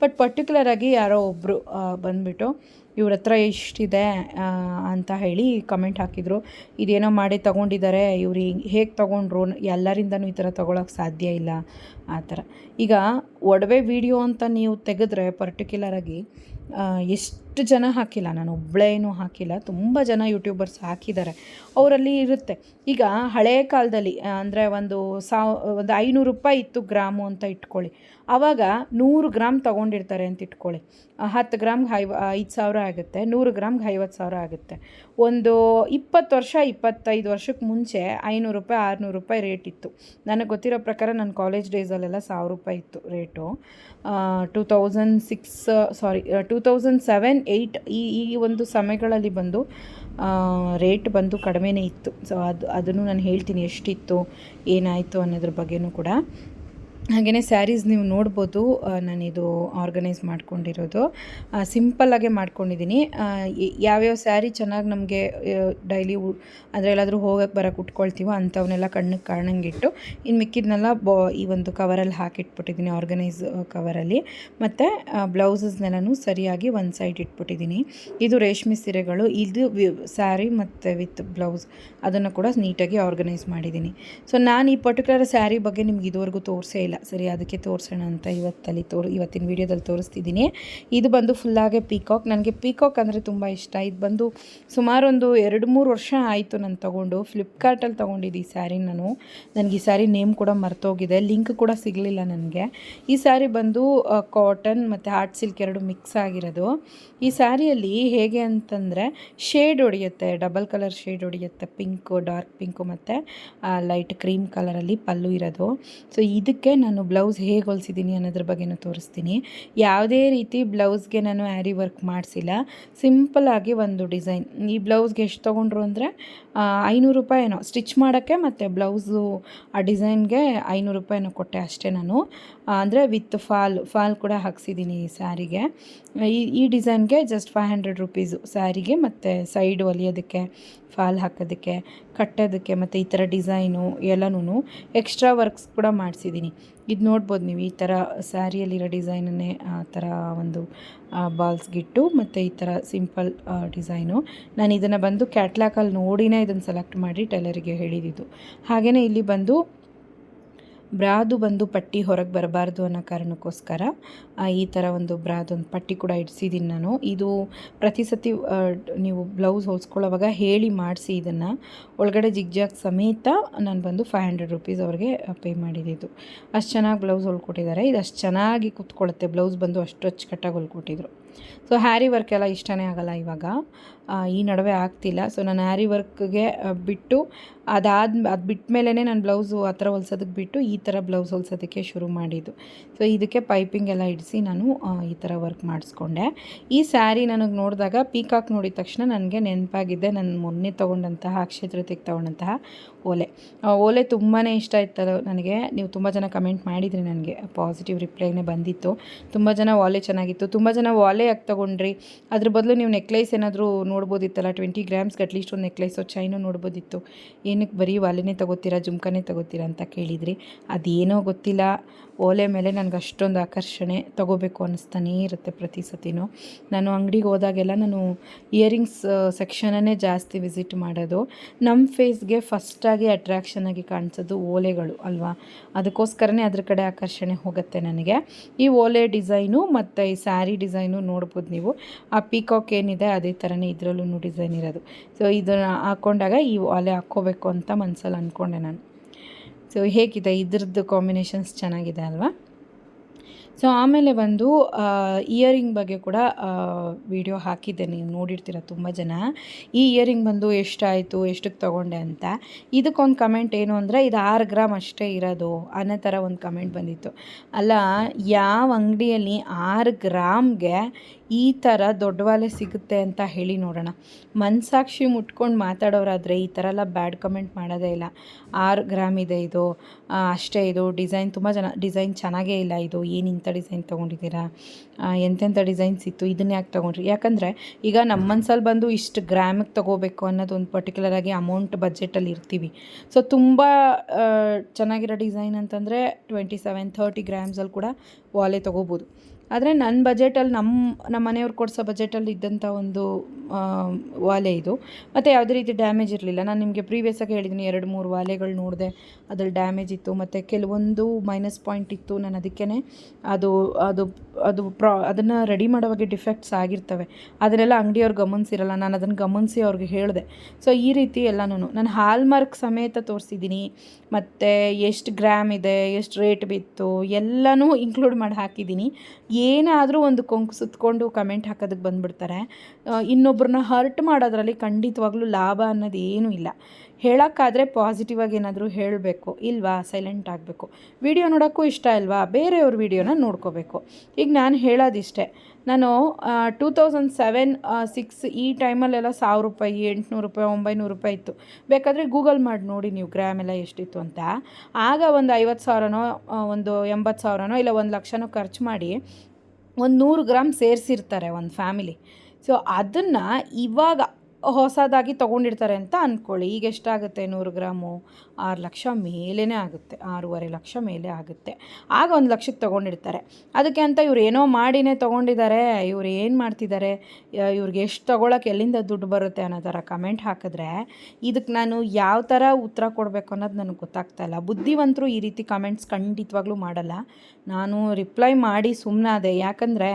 ಬಟ್ ಪರ್ಟಿಕ್ಯುಲರಾಗಿ ಯಾರೋ ಒಬ್ಬರು ಬಂದುಬಿಟ್ಟು ಇವ್ರ ಹತ್ರ ಎಷ್ಟಿದೆ ಅಂತ ಹೇಳಿ ಕಮೆಂಟ್ ಹಾಕಿದರು. ಇದೇನೋ ಮಾಡಿ ತೊಗೊಂಡಿದ್ದಾರೆ ಇವ್ರು ಹೇಗೆ ತೊಗೊಂಡ್ರು, ಎಲ್ಲರಿಂದನೂ ಈ ಥರ ತೊಗೊಳಕ್ಕೆ ಸಾಧ್ಯ ಇಲ್ಲ, ಆ ಥರ. ಈಗ ಒಡವೆ ವಿಡಿಯೋ ಅಂತ ನೀವು ತೆಗೆದ್ರೆ ಪರ್ಟಿಕ್ಯುಲರಾಗಿ ಎಷ್ಟು ಜನ ಹಾಕಿಲ್ಲ, ನಾನು ಒಬ್ಬಳೇನೂ ಹಾಕಿಲ್ಲ, ತುಂಬ ಜನ ಯೂಟ್ಯೂಬರ್ಸ್ ಹಾಕಿದ್ದಾರೆ ಅವರಲ್ಲಿ ಇರುತ್ತೆ. ಈಗ ಹಳೆಯ ಕಾಲದಲ್ಲಿ, ಅಂದರೆ ಒಂದು ಸಾವ್, ಒಂದು ಐನೂರು ರೂಪಾಯಿ ಇತ್ತು ಗ್ರಾಮು ಅಂತ ಇಟ್ಕೊಳ್ಳಿ. ಆವಾಗ ನೂರು ಗ್ರಾಮ್ ತೊಗೊಂಡಿರ್ತಾರೆ ಅಂತ ಇಟ್ಕೊಳ್ಳಿ. ಹತ್ತು ಗ್ರಾಮ್ಗೆ ಐವ ಐದು ಸಾವಿರ ಆಗುತ್ತೆ. ನೂರು ಗ್ರಾಮ್ಗೆ ಐವತ್ತು ಸಾವಿರ ಆಗುತ್ತೆ. ಒಂದು ಇಪ್ಪತ್ತು ವರ್ಷ, ಇಪ್ಪತ್ತೈದು ವರ್ಷಕ್ಕೆ ಮುಂಚೆ ಐನೂರು ರೂಪಾಯಿ, ಆರುನೂರು ರೂಪಾಯಿ ರೇಟ್ ಇತ್ತು. ನನಗೆ ಗೊತ್ತಿರೋ ಪ್ರಕಾರ ನನ್ನ ಕಾಲೇಜ್ ಡೇಸಲ್ಲೆಲ್ಲ ಸಾವಿರ ರೂಪಾಯಿ ಇತ್ತು rate. Two thousand six, sorry two thousand seven, eight ಈ ಈ ಒಂದು ಸಮಯಗಳಲ್ಲಿ ಬಂದು ರೇಟ್ ಬಂದು ಕಡಿಮೆನೇ ಇತ್ತು. ಸೊ ಅದು, ಅದನ್ನು ನಾನು ಹೇಳ್ತೀನಿ ಎಷ್ಟಿತ್ತು, ಏನಾಯಿತು ಅನ್ನೋದ್ರ ಬಗ್ಗೆಯೂ ಕೂಡ. ಹಾಗೆಯೇ ಸ್ಯಾರೀಸ್ ನೀವು ನೋಡ್ಬೋದು ನಾನಿದು ಆರ್ಗನೈಸ್ ಮಾಡ್ಕೊಂಡಿರೋದು. ಸಿಂಪಲ್ಲಾಗೆ ಮಾಡ್ಕೊಂಡಿದ್ದೀನಿ ಯಾವ್ಯಾವ ಸ್ಯಾರಿ ಚೆನ್ನಾಗಿ ನಮಗೆ ಡೈಲಿ ಅಂದರೆ ಎಲ್ಲಾದರೂ ಹೋಗಕ್ಕೆ ಬರೋಕ್ಕೆ ಉಟ್ಕೊಳ್ತೀವೋ ಅಂಥವನ್ನೆಲ್ಲ ಕಣ್ಣಿಗೆ ಕಾಣಂಗಿಟ್ಟು ಇನ್ನು ಮಿಕ್ಕಿದ್ನೆಲ್ಲ ಬಾ, ಈ ಒಂದು ಕವರಲ್ಲಿ ಹಾಕಿಟ್ಬಿಟ್ಟಿದ್ದೀನಿ ಆರ್ಗನೈಸ್ ಕವರಲ್ಲಿ ಮತ್ತು ಬ್ಲೌಸಸ್ನೆಲ್ಲನೂ ಸರಿಯಾಗಿ ಒಂದು ಸೈಡ್ ಇಟ್ಬಿಟ್ಟಿದ್ದೀನಿ ಇದು ರೇಷ್ಮೆ ಸೀರೆಗಳು, ಇದು ಸ್ಯಾರಿ ಮತ್ತು ವಿತ್ ಬ್ಲೌಸ್. ಅದನ್ನು ಕೂಡ ನೀಟಾಗಿ ಆರ್ಗನೈಸ್ ಮಾಡಿದ್ದೀನಿ ಸೊ ನಾನು ಈ ಪರ್ಟಿಕ್ಯುಲರ್ ಸ್ಯಾರಿ ಬಗ್ಗೆ ನಿಮ್ಗೆ ಇದುವರೆಗೂ ತೋರಿಸೇ ಇಲ್ಲ. ಸರಿ, ಅದಕ್ಕೆ ತೋರಿಸೋಣ ಅಂತ ಇವತ್ತಲ್ಲಿ ತೋರ್, ಇವತ್ತಿನ ವೀಡಿಯೋದಲ್ಲಿ ತೋರಿಸ್ತಿದ್ದೀನಿ. ಇದು ಬಂದು ಫುಲ್ಲಾಗೆ ಪೀಕಾಕ್ ನನಗೆ ಪೀಕಾಕ್ ಅಂದರೆ ತುಂಬ ಇಷ್ಟ. ಇದು ಬಂದು ಸುಮಾರು ಒಂದು ಎರಡು ಮೂರು ವರ್ಷ ಆಯಿತು ನಾನು ತೊಗೊಂಡು. ಫ್ಲಿಪ್ಕಾರ್ಟಲ್ಲಿ ತೊಗೊಂಡಿದ್ದು ಈ ಸ್ಯಾರಿ ನಾನು. ನನಗೆ ಈ ಸ್ಯಾರಿ ನೇಮ್ ಕೂಡ ಮರ್ತೋಗಿದೆ. ಲಿಂಕ್ ಕೂಡ ಸಿಗಲಿಲ್ಲ ನನಗೆ. ಈ ಸ್ಯಾರಿ ಬಂದು ಕಾಟನ್ ಮತ್ತು ಹಾರ್ಟ್ ಸಿಲ್ಕ್ ಎರಡು ಮಿಕ್ಸ್ ಆಗಿರೋದು. ಈ ಸ್ಯಾರಿಯಲ್ಲಿ ಹೇಗೆ ಅಂತಂದರೆ ಶೇಡ್ ಹೊಡೆಯುತ್ತೆ. ಡಬಲ್ ಕಲರ್ ಶೇಡ್ ಹೊಡೆಯುತ್ತೆ. ಪಿಂಕು ಡಾರ್ಕ್ ಪಿಂಕು ಮತ್ತು ಲೈಟ್ ಕ್ರೀಮ್ ಕಲರಲ್ಲಿ ಪಲ್ಲು ಇರೋದು. ಸೊ ಇದಕ್ಕೆ ನಾನು ಬ್ಲೌಸ್ ಹೇಗೆ ಹೊಲಿಸಿದ್ದೀನಿ ಅನ್ನೋದ್ರ ಬಗ್ಗೆನೂ ತೋರಿಸ್ತೀನಿ. ಯಾವುದೇ ರೀತಿ ಬ್ಲೌಸ್ಗೆ ನಾನು ಆ್ಯರಿ ವರ್ಕ್ ಮಾಡಿಸಿಲ್ಲ. ಸಿಂಪಲ್ಲಾಗಿ ಒಂದು ಡಿಸೈನ್. ಈ ಬ್ಲೌಸ್ಗೆ ಎಷ್ಟು ತೊಗೊಂಡ್ರು ಅಂದರೆ ಐನೂರು ರೂಪಾಯಿನೋ ಸ್ಟಿಚ್ ಮಾಡೋಕ್ಕೆ ಮತ್ತು ಬ್ಲೌಸು, ಆ ಡಿಸೈನ್ಗೆ ಐನೂರು ರೂಪಾಯಿನೋ ಕೊಟ್ಟೆ ಅಷ್ಟೇ ನಾನು. ಅಂದರೆ ವಿತ್ ಫಾಲ್ ಫಾಲ್ ಕೂಡ ಹಾಕ್ಸಿದ್ದೀನಿ ಈ ಸ್ಯಾರಿಗೆ. ಈ ಈ ಡಿಸೈನ್ಗೆ ಜಸ್ಟ್ ಫೈವ್ ಹಂಡ್ರೆಡ್ ರುಪೀಸು ಸ್ಯಾರಿಗೆ ಮತ್ತು ಸೈಡ್ ಹೊಲಿಯೋದಕ್ಕೆ, ಫಾಲ್ ಹಾಕೋದಕ್ಕೆ, ಕಟ್ಟೋದಕ್ಕೆ ಮತ್ತು ಈ ಥರ ಡಿಸೈನು ಎಲ್ಲನೂ ಎಕ್ಸ್ಟ್ರಾ ವರ್ಕ್ಸ್ ಕೂಡ ಮಾಡಿಸಿದ್ದೀನಿ ಇದು ನೋಡ್ಬೋದು ನೀವು ಈ ಥರ ಸ್ಯಾರಿಯಲ್ಲಿರೋ ಡಿಸೈನನ್ನೇ, ಆ ಥರ ಒಂದು ಬಾಲ್ಸ್ಗಿಟ್ಟು ಮತ್ತು ಈ ಥರ ಸಿಂಪಲ್ ಡಿಸೈನು. ನಾನು ಇದನ್ನು ಬಂದು ಕ್ಯಾಟ್ಲಾಕಲ್ಲಿ ನೋಡಿನೇ ಇದನ್ನು ಸೆಲೆಕ್ಟ್ ಮಾಡಿ ಟೈಲರಿಗೆ ಹೇಳಿದ್ದು ಹಾಗೆಯೇ ಇಲ್ಲಿ ಬಂದು ಬ್ರಾದು ಬಂದು ಪಟ್ಟಿ ಹೊರಗೆ ಬರಬಾರ್ದು ಅನ್ನೋ ಕಾರಣಕ್ಕೋಸ್ಕರ ಈ ಥರ ಒಂದು ಬ್ರಾದೊಂದು ಪಟ್ಟಿ ಕೂಡ ಇಡ್ಸಿದ್ದೀನಿ ನಾನು. ಇದು ಪ್ರತಿ ಸತಿ ನೀವು ಬ್ಲೌಸ್ ಹೊಲ್ಸ್ಕೊಳ್ಳೋವಾಗ ಹೇಳಿ ಮಾಡಿಸಿ ಇದನ್ನು. ಒಳಗಡೆ ಜಿಗ್ಜಾಗ್ ಸಮೇತ ನಾನು ಬಂದು ಫೈವ್ ಹಂಡ್ರೆಡ್ ರುಪೀಸ್ ಅವ್ರಿಗೆ ಪೇ ಮಾಡಿದ್ದು ಅಷ್ಟು ಚೆನ್ನಾಗಿ ಬ್ಲೌಸ್ ಹೊಲ್ಕೊಟ್ಟಿದ್ದಾರೆ ಇದು ಅಷ್ಟು ಚೆನ್ನಾಗಿ ಕೂತ್ಕೊಳ್ಳುತ್ತೆ ಬ್ಲೌಸ್ ಬಂದು ಅಷ್ಟು ಅಚ್ಚುಕಟ್ಟಾಗಿ ಹೊಲ್ಕೊಟ್ಟಿದ್ರು. ಸೊ ಹ್ಯಾರಿ ವರ್ಕ್ ಎಲ್ಲ ಇಷ್ಟನೇ ಆಗಲ್ಲ ಇವಾಗ. ಈ ನಡುವೆ ಆಗ್ತಿಲ್ಲ. ಸೊ ನಾನು ಹ್ಯಾರಿ ವರ್ಕ್ಗೆ ಬಿಟ್ಟು ಅದಾದ, ಅದು ಬಿಟ್ಟ ಮೇಲೇ ನಾನು ಬ್ಲೌಸು ಆ ಥರ ಹೊಲ್ಸೋದಕ್ಕೆ ಬಿಟ್ಟು ಈ ಥರ ಬ್ಲೌಸ್ ಹೊಲ್ಸೋದಕ್ಕೆ ಶುರು ಮಾಡಿದ್ದು. ಸೊ ಇದಕ್ಕೆ ಪೈಪಿಂಗ್ ಎಲ್ಲ ಇಡಿಸಿ ನಾನು ಈ ಥರ ವರ್ಕ್ ಮಾಡಿಸ್ಕೊಂಡೆ. ಈ ಸ್ಯಾರಿ ನನಗೆ ನೋಡಿದಾಗ ಪೀಕಾಕ್ ನೋಡಿದ ತಕ್ಷಣ ನನಗೆ ನೆನಪಾಗಿದ್ದೆ ನಾನು ಮೊನ್ನೆ ತೊಗೊಂಡಂತಹ, ಅಕ್ಷಯ ತೃತೀಯಕ್ಕೆ ತೊಗೊಂಡಂತಹ ಓಲೆ. ಓಲೆ ತುಂಬಾ ಇಷ್ಟ ಆಯ್ತಲ್ಲ ನನಗೆ. ನೀವು ತುಂಬ ಜನ ಕಮೆಂಟ್ ಮಾಡಿದ್ರಿ ನನಗೆ. ಪಾಸಿಟಿವ್ ರಿಪ್ಲೈನೇ ಬಂದಿತ್ತು. ತುಂಬ ಜನ ವಾಲೆ ಚೆನ್ನಾಗಿತ್ತು. ತುಂಬ ಜನ ವಾಲೆ ಯಾಕೆ ತೊಗೊಂಡ್ರಿ. ಅದ್ರ ಬದಲು ನೀವು ನೆಕ್ಲೈಸ್ ಏನಾದರೂ ನೋಡ್ಬೋದಿತ್ತಲ್ಲ ಟ್ವೆಂಟಿ ಗ್ರಾಮ್ಸ್ಗೆ ಅಟ್ಲೀಸ್ಟ್ ಒಂದು ನೆಕ್ಲೈಸು ಚೈನು ನೋಡ್ಬೋದಿತ್ತು. ಏನಕ್ಕೆ ಬರೀ ವಾಲೆನೇ ತಗೋತೀರಾ, ಜುಮ್ಕನೇ ತಗೋತೀರಾ ಅಂತ ಕೇಳಿದ್ರಿ. ಅದೇನೋ ಗೊತ್ತಿಲ್ಲ. ಓಲೆ ಮೇಲೆ ನನಗೆ ಅಷ್ಟೊಂದು ಆಕರ್ಷಣೆ ತಗೋಬೇಕು ಅನ್ನಿಸ್ತಾನೇ ಇರುತ್ತೆ ಪ್ರತಿ ಸತಿನೂ. ನಾನು ಅಂಗಡಿಗೆ ಹೋದಾಗೆಲ್ಲ ನಾನು ಇಯರಿಂಗ್ಸ್ ಸೆಕ್ಷನನ್ನೇ ಜಾಸ್ತಿ ವಿಸಿಟ್ ಮಾಡೋದು. ನಮ್ಮ ಫೇಸ್ಗೆ ಫಸ್ಟಾಗಿ ಅಟ್ರ್ಯಾಕ್ಷನ್ ಆಗಿ ಕಾಣಿಸೋದು ಓಲೆಗಳು, ಅಲ್ವಾ? ಅದಕ್ಕೋಸ್ಕರನೇ ಅದ್ರ ಕಡೆ ಆಕರ್ಷಣೆ ಹೋಗುತ್ತೆ ನನಗೆ. ಈ ಓಲೆ ಡಿಸೈನು ಮತ್ತು ಈ ಸ್ಯಾರಿ ಡಿಸೈನು ನೋಡ್ಬೋದು. ನೀವು. ಆ ಪೀಕಾಕ್ ಏನಿದೆ ಅದೇ ಥರನೇ ಇದರಲ್ಲೂ ಡಿಸೈನ್ ಇರೋದು. ಸೊ ಇದನ್ನು ಹಾಕ್ಕೊಂಡಾಗ ಈ ಒಲೆ ಹಾಕ್ಕೋಬೇಕು ಅಂತ ಮನಸ್ಸಲ್ಲಿ ಅಂದ್ಕೊಂಡೆ ನಾನು. ಸೊ ಹೇಗಿದೆ? ಇದ್ರದ್ದು ಕಾಂಬಿನೇಷನ್ಸ್ ಚೆನ್ನಾಗಿದೆ ಅಲ್ವಾ? ಸೊ ಆಮೇಲೆ ಬಂದು ಇಯರಿಂಗ್ ಬಗ್ಗೆ ಕೂಡ ವಿಡಿಯೋ ಹಾಕಿದ್ದೆ. ನೀವು ನೋಡಿರ್ತೀರ ತುಂಬ ಜನ. ಈ ಇಯರಿಂಗ್ ಬಂದು ಎಷ್ಟಾಯಿತು, ಎಷ್ಟಕ್ಕೆ ತೊಗೊಂಡೆ ಅಂತ. ಇದಕ್ಕೊಂದು ಕಮೆಂಟ್ ಏನು ಅಂದರೆ, ಇದು ಆರು ಗ್ರಾಮ್ ಅಷ್ಟೇ ಇರೋದು. ಅನ್ನೋ ಥರ ಒಂದು ಕಮೆಂಟ್ ಬಂದಿತ್ತು. ಅಲ್ಲ, ಯಾವ ಅಂಗಡಿಯಲ್ಲಿ ಆರು ಗ್ರಾಮ್ಗೆ ಈ ಥರ ದೊಡ್ಡವಾಲೆ ಸಿಗುತ್ತೆ ಅಂತ ಹೇಳಿ ನೋಡೋಣ. ಮನಸಾಕ್ಷಿ ಮುಟ್ಕೊಂಡು ಮಾತಾಡೋರಾದರೆ ಈ ಥರ ಎಲ್ಲ ಬ್ಯಾಡ್ ಕಮೆಂಟ್ ಮಾಡೋದೇ ಇಲ್ಲ. ಆರು ಗ್ರಾಮ್ ಇದೆ ಇದು. ಅಷ್ಟೇ ಇದು. ಡಿಸೈನ್ ತುಂಬ ಜನ ಡಿಸೈನ್ ಚೆನ್ನಾಗೇ ಇಲ್ಲ ಇದು. ಏನು ಇಂಥ ಡಿಸೈನ್ ತೊಗೊಂಡಿದ್ದೀರಾ? ಎಂತೆಂಥ ಡಿಸೈನ್ಸ್ ಇತ್ತು. ಇದನ್ನ ಯಾಕೆ ತೊಗೊಂಡ್ರಿ? ಯಾಕಂದರೆ ಈಗ ನಮ್ಮ ಮನ್ಸಲ್ಲಿ ಬಂದು ಇಷ್ಟು ಗ್ರಾಮಿಗೆ ತೊಗೋಬೇಕು ಅನ್ನೋದು ಒಂದು ಪರ್ಟಿಕ್ಯುಲರ್ ಆಗಿ ಅಮೌಂಟ್ ಬಜೆಟಲ್ಲಿ ಇರ್ತೀವಿ. ಸೊ ತುಂಬ ಚೆನ್ನಾಗಿರೋ ಡಿಸೈನ್ ಅಂತಂದರೆ ಟ್ವೆಂಟಿ ಸೆವೆನ್ ಥರ್ಟಿ ಗ್ರಾಮ್ಸಲ್ಲಿ ಕೂಡ ವಾಲೆ ತೊಗೋಬೋದು. ಆದರೆ ನನ್ನ ಬಜೆಟಲ್ಲಿ ನಮ್ಮ ನಮ್ಮ ಮನೆಯವ್ರು ಕೊಡಿಸೋ ಬಜೆಟಲ್ಲಿ ಇದ್ದಂಥ ಒಂದು ವಾಲೆ ಇದು. ಮತ್ತು ಯಾವುದೇ ರೀತಿ ಡ್ಯಾಮೇಜ್ ಇರಲಿಲ್ಲ. ನಾನು ನಿಮಗೆ ಪ್ರೀವಿಯಸ್ಸಾಗಿ ಹೇಳಿದ್ದೀನಿ ಎರಡು ಮೂರು ವಾಲೆಗಳು ನೋಡಿದೆ, ಅದ್ರಲ್ಲಿ ಡ್ಯಾಮೇಜ್ ಇತ್ತು. ಮತ್ತು ಕೆಲವೊಂದು ಮೈನಸ್ ಪಾಯಿಂಟ್ ಇತ್ತು ನಾನು ಅದಕ್ಕೇ ಅದು ಅದು ಅದು ಪ್ರಾ, ಅದನ್ನು ರೆಡಿ ಮಾಡೋವಾಗ ಡಿಫೆಕ್ಟ್ಸ್ ಆಗಿರ್ತವೆ. ಅದನ್ನೆಲ್ಲ ಅಂಗಡಿಯವ್ರು ಗಮನಿಸಿರಲ್ಲ. ನಾನು ಅದನ್ನು ಗಮನಿಸಿ ಅವ್ರಿಗೆ ಹೇಳಿದೆ. ಸೊ, ಈ ರೀತಿ ಎಲ್ಲನೂ ನಾನು ಹಾಲ್ಮಾರ್ಕ್ ಸಮೇತ ತೋರಿಸಿದ್ದೀನಿ ಮತ್ತು ಎಷ್ಟು ಗ್ರಾಮ್ ಇದೆ, ಎಷ್ಟು ರೇಟ್ ಬಿತ್ತು, ಎಲ್ಲನೂ ಇನ್ಕ್ಲೂಡ್ ಮಾಡಿ ಹಾಕಿದ್ದೀನಿ ಏನಾದರೂ ಒಂದು ಕೊಂಕು ಸುತ್ತಕೊಂಡು ಕಮೆಂಟ್ ಹಾಕೋದಕ್ಕೆ ಬಂದುಬಿಡ್ತಾರೆ. ಇನ್ನೊಬ್ಬರನ್ನ ಹರ್ಟ್ ಮಾಡೋದ್ರಲ್ಲಿ ಖಂಡಿತವಾಗ್ಲೂ ಲಾಭ ಅನ್ನೋದು ಏನೂ ಇಲ್ಲ. ಹೇಳೋಕ್ಕಾದರೆ ಪಾಸಿಟಿವ್ ಆಗಿ ಏನಾದರೂ ಹೇಳಬೇಕು ಇಲ್ವಾ ಸೈಲೆಂಟ್ ಆಗಬೇಕು. ವಿಡಿಯೋ ನೋಡೋಕ್ಕೂ ಇಷ್ಟ ಇಲ್ವಾ, ಬೇರೆಯವ್ರ ವಿಡಿಯೋನ ನೋಡ್ಕೋಬೇಕು. ಈಗ ನಾನು ಹೇಳೋದಿಷ್ಟೇ, ನಾನು ಟೂ ತೌಸಂಡ್ ಸೆವೆನ್ ಸಿಕ್ಸ್ ಈ ಟೈಮಲ್ಲೆಲ್ಲ ಸಾವಿರ ರೂಪಾಯಿ, ಎಂಟುನೂರು ರೂಪಾಯಿ, ಒಂಬೈನೂರು ರೂಪಾಯಿ ಇತ್ತು. ಬೇಕಾದರೆ ಗೂಗಲ್ ಮಾಡಿ ನೋಡಿ ನೀವು ಗ್ರಾಮ್ ಎಲ್ಲ ಎಷ್ಟಿತ್ತು ಅಂತ. ಆಗ ಒಂದು ಐವತ್ತು ಸಾವಿರನೋ ಒಂದು ಎಂಬತ್ತು ಸಾವಿರನೋ, ಇಲ್ಲ ಒಂದು ಲಕ್ಷನೋ ಖರ್ಚು ಮಾಡಿ ಒಂದು ನೂರು ಗ್ರಾಮ್ ಸೇರಿಸಿರ್ತಾರೆ ಒಂದು ಫ್ಯಾಮಿಲಿ ಸೊ ಅದನ್ನು ಇವಾಗ ಹೊಸದಾಗಿ ತೊಗೊಂಡಿರ್ತಾರೆ ಅಂತ ಅಂದ್ಕೊಳ್ಳಿ ಈಗ ಎಷ್ಟಾಗುತ್ತೆ? ನೂರು ಗ್ರಾಮು ಆರು ಲಕ್ಷ ಮೇಲೇ ಆಗುತ್ತೆ. ಆರೂವರೆ ಲಕ್ಷ ಮೇಲೆ ಆಗುತ್ತೆ. ಆಗ ಒಂದು ಲಕ್ಷಕ್ಕೆ ತೊಗೊಂಡಿರ್ತಾರೆ ಅದಕ್ಕೆ ಅಂತ ಇವ್ರು ಏನೋ ಮಾಡಿನೇ ತೊಗೊಂಡಿದ್ದಾರೆ. ಇವ್ರು ಏನು ಮಾಡ್ತಿದ್ದಾರೆ? ಇವ್ರಿಗೆ ಎಷ್ಟು ತೊಗೊಳಕ್ಕೆ ಎಲ್ಲಿಂದ ದುಡ್ಡು ಬರುತ್ತೆ ಅನ್ನೋ ಥರ ಕಮೆಂಟ್ ಹಾಕಿದ್ರೆ ಇದಕ್ಕೆ ನಾನು ಯಾವ ಥರ ಉತ್ತರ ಕೊಡಬೇಕು ಅನ್ನೋದು ನನಗೆ ಗೊತ್ತಾಗ್ತಾ ಇಲ್ಲ. ಬುದ್ಧಿವಂತರು ಈ ರೀತಿ ಕಮೆಂಟ್ಸ್ ಖಂಡಿತವಾಗ್ಲೂ ಮಾಡಲ್ಲ. ನಾನು ರಿಪ್ಲೈ ಮಾಡಿ ಸುಮ್ಮನಾದೆ ಯಾಕಂದರೆ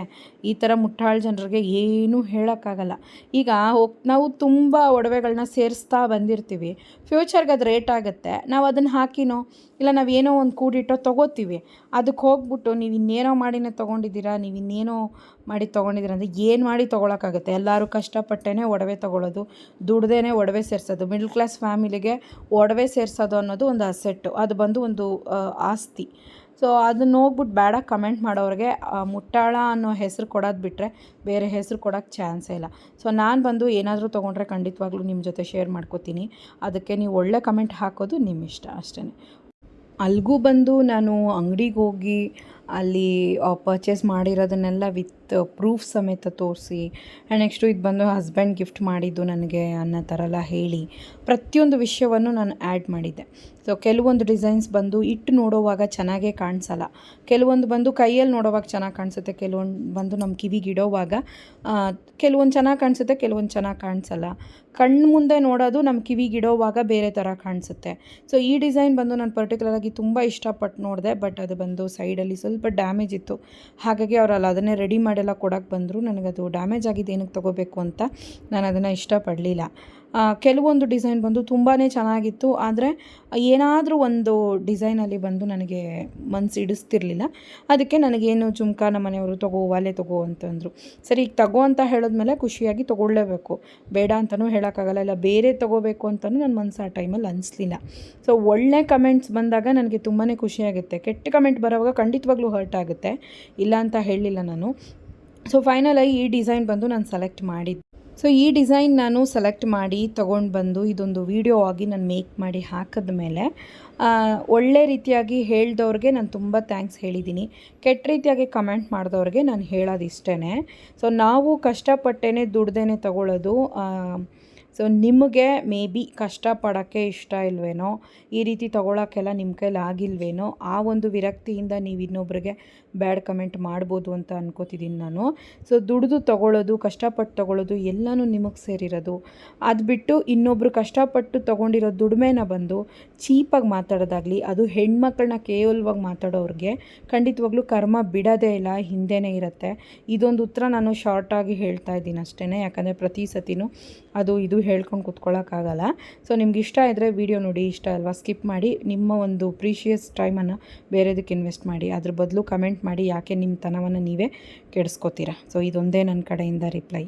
ಈ ಥರ ಮುಟ್ಟಾಳು ಜನರಿಗೆ ಏನೂ ಹೇಳೋಕ್ಕಾಗಲ್ಲ. ಈಗ ಹೋಗಿ ನಾವು ತುಂಬ ಒಡವೆಗಳನ್ನ ಸೇರಿಸ್ತಾ ಬಂದಿರ್ತೀವಿ. ಫ್ಯೂಚರ್ಗೆ ಅದು ರೇಟ್ ಆಗುತ್ತೆ. ನಾವು ಅದನ್ನು ಹಾಕಿನೋ, ಇಲ್ಲ ನಾವು ಏನೋ ಒಂದು ಕೂಡಿಟ್ಟೋ ತೊಗೋತೀವಿ. ಅದಕ್ಕೆ ಹೋಗ್ಬಿಟ್ಟು ನೀವು ಇನ್ನೇನೋ ಮಾಡಿನೇ ತೊಗೊಂಡಿದ್ದೀರಾ, ನೀವು ಇನ್ನೇನೋ ಮಾಡಿ ತೊಗೊಂಡಿದ್ದೀರಾ ಅಂದರೆ ಏನು ಮಾಡಿ ತೊಗೊಳಕ್ಕಾಗುತ್ತೆ? ಎಲ್ಲರೂ ಕಷ್ಟಪಟ್ಟೇ ಒಡವೆ ತೊಗೊಳೋದು, ದುಡ್ದೇನೆ ಒಡವೆ ಸೇರಿಸೋದು. ಮಿಡ್ಲ್ ಕ್ಲಾಸ್ ಫ್ಯಾಮಿಲಿಗೆ ಒಡವೆ ಸೇರಿಸೋದು ಅನ್ನೋದು ಒಂದು ಅಸೆಟ್ಟು ಅದು ಬಂದು ಒಂದು ಆಸ್ತಿ. ಸೊ ಅದನ್ನ ಹೋಗ್ಬಿಟ್ಟು ಬೇಡ ಕಮೆಂಟ್ ಮಾಡೋರಿಗೆ ಮುಟ್ಟಾಳ ಅನ್ನೋ ಹೆಸರು ಕೊಡೋದು ಬಿಟ್ಟರೆ ಬೇರೆ ಹೆಸರು ಕೊಡೋಕ್ಕೆ ಚಾನ್ಸೇ ಇಲ್ಲ. ಸೊ ನಾನು ಬಂದು ಏನಾದರೂ ತೊಗೊಂಡ್ರೆ ಖಂಡಿತವಾಗ್ಲೂ ನಿಮ್ಮ ಜೊತೆ ಶೇರ್ ಮಾಡ್ಕೋತೀನಿ. ಅದಕ್ಕೆ ನೀವು ಒಳ್ಳೆ ಕಮೆಂಟ್ ಹಾಕೋದು ನಿಮ್ಮ ಇಷ್ಟ ಅಷ್ಟೇ. ಅಲ್ಲಿಗೂ ಬಂದು ನಾನು ಅಂಗಡಿಗೆ ಹೋಗಿ ಅಲ್ಲಿ ಪರ್ಚೇಸ್ ಮಾಡಿರೋದನ್ನೆಲ್ಲ ವಿತ್ ಪ್ರೂಫ್ ಸಮೇತ ತೋರಿಸಿ ಆ್ಯಂಡ್ ನೆಕ್ಸ್ಟು ಇದು ಬಂದು ಹಸ್ಬೆಂಡ್ ಗಿಫ್ಟ್ ಮಾಡಿದ್ದು ನನಗೆ ಅನ್ನೋ ಥರ ಎಲ್ಲ ಹೇಳಿ ಪ್ರತಿಯೊಂದು ವಿಷಯವನ್ನು ನಾನು ಆ್ಯಡ್ ಮಾಡಿದ್ದೆ. ಸೊ ಕೆಲವೊಂದು ಡಿಸೈನ್ಸ್ ಬಂದು ಇಟ್ಟು ನೋಡೋವಾಗ ಚೆನ್ನಾಗೇ ಕಾಣಿಸಲ್ಲ. ಕೆಲವೊಂದು ಬಂದು ಕೈಯಲ್ಲಿ ನೋಡೋವಾಗ ಚೆನ್ನಾಗಿ ಕಾಣಿಸುತ್ತೆ, ಕೆಲವೊಂದು ಬಂದು ನಮ್ಮ ಕಿವಿಗೆ ಇಡೋವಾಗ ಕೆಲವೊಂದು ಚೆನ್ನಾಗಿ ಕಾಣಿಸುತ್ತೆ, ಕೆಲವೊಂದು ಚೆನ್ನಾಗಿ ಕಾಣಿಸಲ್ಲ. ಕಣ್ಣು ಮುಂದೆ ನೋಡೋದು ನಮ್ಮ ಕಿವಿಗೆ ಇಡೋವಾಗ ಬೇರೆ ಥರ ಕಾಣಿಸುತ್ತೆ. ಸೊ ಈ ಡಿಸೈನ್ ಬಂದು ನಾನು ಪರ್ಟಿಕ್ಯುಲರಾಗಿ ತುಂಬ ಇಷ್ಟಪಟ್ಟು ನೋಡಿದೆ ಬಟ್ ಅದು ಬಂದು ಸೈಡಲ್ಲಿ ಸ್ವಲ್ಪ ಡ್ಯಾಮೇಜ್ ಇತ್ತು. ಹಾಗಾಗಿ ಅವರಲ್ಲ ಅದನ್ನೇ ರೆಡಿ ಮಾಡೆಲ್ಲ ಕೊಡೋಕ್ಕೆ ಬಂದರು ನನಗದು ಡ್ಯಾಮೇಜ್ ಆಗಿದೆ, ಏನಕ್ಕೆ ತೊಗೋಬೇಕು ಅಂತ ನಾನು ಅದನ್ನು ಇಷ್ಟಪಡಲಿಲ್ಲ. ಕೆಲವೊಂದು ಡಿಸೈನ್ ಬಂದು ತುಂಬಾ ಚೆನ್ನಾಗಿತ್ತು, ಆದರೆ ಏನಾದರೂ ಒಂದು ಡಿಸೈನಲ್ಲಿ ಬಂದು ನನಗೆ ಮನಸ್ಸು ಇಡಿಸ್ತಿರ್ಲಿಲ್ಲ ಅದಕ್ಕೆ ನನಗೇನು ಜುಮ್ಕಾ ನಮ್ಮ ಮನೆಯವರು ತಗೋ, ಒಲೆ ತಗೋ ಅಂತಂದರು. ಸರಿ, ಈಗ ತಗೋ ಅಂತ ಹೇಳಿದ್ಮೇಲೆ ಖುಷಿಯಾಗಿ ತೊಗೊಳ್ಳೇಬೇಕು. ಬೇಡ ಅಂತಲೂ ಹೇಳೋಕ್ಕಾಗಲ್ಲ, ಇಲ್ಲ ಬೇರೆ ತೊಗೋಬೇಕು ಅಂತಲೂ ನನ್ನ ಮನಸ್ಸು ಆ ಟೈಮಲ್ಲಿ ಅನಿಸ್ಲಿಲ್ಲ. ಸೊ ಒಳ್ಳೆ ಕಮೆಂಟ್ಸ್ ಬಂದಾಗ ನನಗೆ ತುಂಬಾ ಖುಷಿಯಾಗುತ್ತೆ. ಕೆಟ್ಟ ಕಮೆಂಟ್ ಬರೋವಾಗ ಖಂಡಿತವಾಗ್ಲೂ ಹರ್ಟ್ ಆಗುತ್ತೆ. ಇಲ್ಲ ಅಂತ ಹೇಳಲಿಲ್ಲ ನಾನು. ಸೊ ಫೈನಲಾಗಿ ಈ ಡಿಸೈನ್ ಬಂದು ನಾನು ಸೆಲೆಕ್ಟ್ ಮಾಡಿದ್ದೆ. ಸೊ ಈ ಡಿಸೈನ್ ನಾನು ಸೆಲೆಕ್ಟ್ ಮಾಡಿ ತೊಗೊಂಡು ಬಂದು ಇದೊಂದು ವಿಡಿಯೋ ಆಗಿ ನಾನು ಮೇಕ್ ಮಾಡಿ ಹಾಕಿದ ಮೇಲೆ ಒಳ್ಳೆ ರೀತಿಯಾಗಿ ಹೇಳ್ದವ್ರಿಗೆ ನಾನು ತುಂಬ ಥ್ಯಾಂಕ್ಸ್ ಹೇಳಿದ್ದೀನಿ ಕೆಟ್ಟ ರೀತಿಯಾಗಿ ಕಮೆಂಟ್ ಮಾಡಿದವ್ರಿಗೆ ನಾನು ಹೇಳೋದು ಇಷ್ಟೇ ಸೊ ನಾವು ಕಷ್ಟಪಟ್ಟೇ ದುಡ್ದೇ ತಗೊಳ್ಳೋದು ಸೊ ನಿಮಗೆ ಮೇ ಬಿ ಕಷ್ಟಪಡೋಕ್ಕೆ ಇಷ್ಟ ಇಲ್ವೇನೋ, ಈ ರೀತಿ ತೊಗೊಳಕ್ಕೆಲ್ಲ ನಿಮ್ಮ ಕೈಲಿ ಆಗಿಲ್ವೇನೋ, ಆ ಒಂದು ವಿರಕ್ತಿಯಿಂದ ನೀವು ಇನ್ನೊಬ್ರಿಗೆ ಬ್ಯಾಡ್ ಕಮೆಂಟ್ ಮಾಡ್ಬೋದು ಅಂತ ಅನ್ಕೋತಿದ್ದೀನಿ ನಾನು. ಸೊ ದುಡಿದು ತೊಗೊಳ್ಳೋದು, ಕಷ್ಟಪಟ್ಟು ತೊಗೊಳ್ಳೋದು ಎಲ್ಲನೂ ನಿಮಗೆ ಸೇರಿರೋದು. ಅದು ಬಿಟ್ಟು ಇನ್ನೊಬ್ಬರು ಕಷ್ಟಪಟ್ಟು ತೊಗೊಂಡಿರೋ ದುಡಿಮೆನ ಬಂದು ಚೀಪಾಗಿ ಮಾತಾಡೋದಾಗಲಿ, ಅದು ಹೆಣ್ಮಕ್ಳನ್ನ ಕೇವಲವಾಗಿ ಮಾತಾಡೋರಿಗೆ ಖಂಡಿತವಾಗ್ಲೂ ಕರ್ಮ ಬಿಡೋದೇ ಇಲ್ಲ, ಹಿಂದೆನೇ ಇರುತ್ತೆ. ಇದೊಂದು ಉತ್ತರ ನಾನು ಶಾರ್ಟಾಗಿ ಹೇಳ್ತಾ ಇದ್ದೀನಿ ಅಷ್ಟೇ ಯಾಕಂದರೆ ಪ್ರತಿ ಸತಿನೂ ಅದು ಇದು ಹೇಳ್ಕೊಂಡು ಕೂತ್ಕೊಳ್ಳೋಕ್ಕಾಗಲ್ಲ ಸೊ ನಿಮ್ಗೆ ಇಷ್ಟ ಇದ್ದರೆ ವಿಡಿಯೋ ನೋಡಿ, ಇಷ್ಟ ಅಲ್ವಾ? ಸ್ಕಿಪ್ ಮಾಡಿ, ನಿಮ್ಮ ಒಂದು ಪ್ರೀಷಿಯಸ್ ಟೈಮನ್ನು ಬೇರೆದಕ್ಕೆ ಇನ್ವೆಸ್ಟ್ ಮಾಡಿ. ಅದ್ರ ಬದಲು ಕಮೆಂಟ್ ಮಾಡಿ ಯಾಕೆ ನಿಮ್ಮ ತನವನ್ನು ನೀವೇ ಕೆಡಿಸ್ಕೋತೀರಾ? ಸೊ ಇದೊಂದೇ ನನ್ನ ಕಡೆಯಿಂದ ರಿಪ್ಲೈ